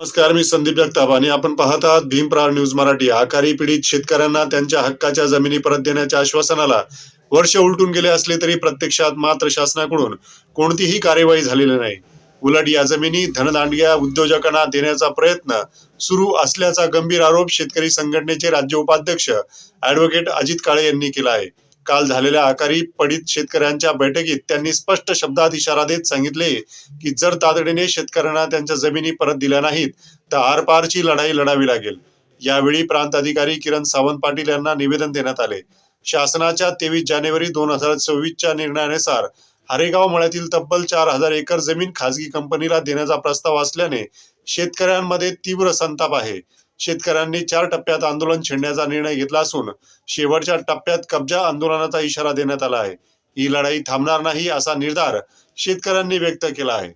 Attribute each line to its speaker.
Speaker 1: नमस्कार मी संदीप जगताप आणि आपण पाहत आहात भीमप्रार न्यूज मराठी. आकारी पीडित शेतकऱ्यांना त्यांच्या हक्काच्या जमिनी परत देण्याच्या आश्वासनाला वर्ष उलटून गेले असले तरी प्रत्यक्षात मात्र शासनाकडून कोणतीही कार्यवाही झालेली नाही. उलट या जमिनी धनदांडग्या उद्योजकांना देण्याचा प्रयत्न सुरू असल्याचा गंभीर आरोप शेतकरी संघटनेचे राज्य उपाध्यक्ष ऍडव्होकेट अजित काळे यांनी केला आहे. काल झालेल्या आकारी पडित शेतकऱ्यांच्या बैठकीत त्यांनी स्पष्ट शब्दात इशारा देत सांगितले की जर तातडीने शेतकऱ्यांना त्यांच्या जमिनी परत दिल्या नाहीत तर आरपारची लढाई लढावी लागेल. यावेळी प्रांत अधिकारी किरण सावंत पाटील यांना निवेदन देण्यात आले. शासनाच्या तेवीस जानेवारी दोन हजार चोवीसच्या निर्णयानुसार हरेगाव मळ्यातील तब्बल चार हजार एकर जमीन खासगी कंपनीला देण्याचा प्रस्ताव असल्याने शेतकऱ्यांमध्ये तीव्र संताप आहे. शेतकऱ्यांनी चार टप्प्यात आंदोलन छेडण्याचा निर्णय घेतला असून शेवटच्या टप्प्यात कब्जा आंदोलनाचा इशारा देण्यात आला आहे. ही लढाई थांबणार नाही असा निर्धार शेतकऱ्यांनी व्यक्त केला आहे.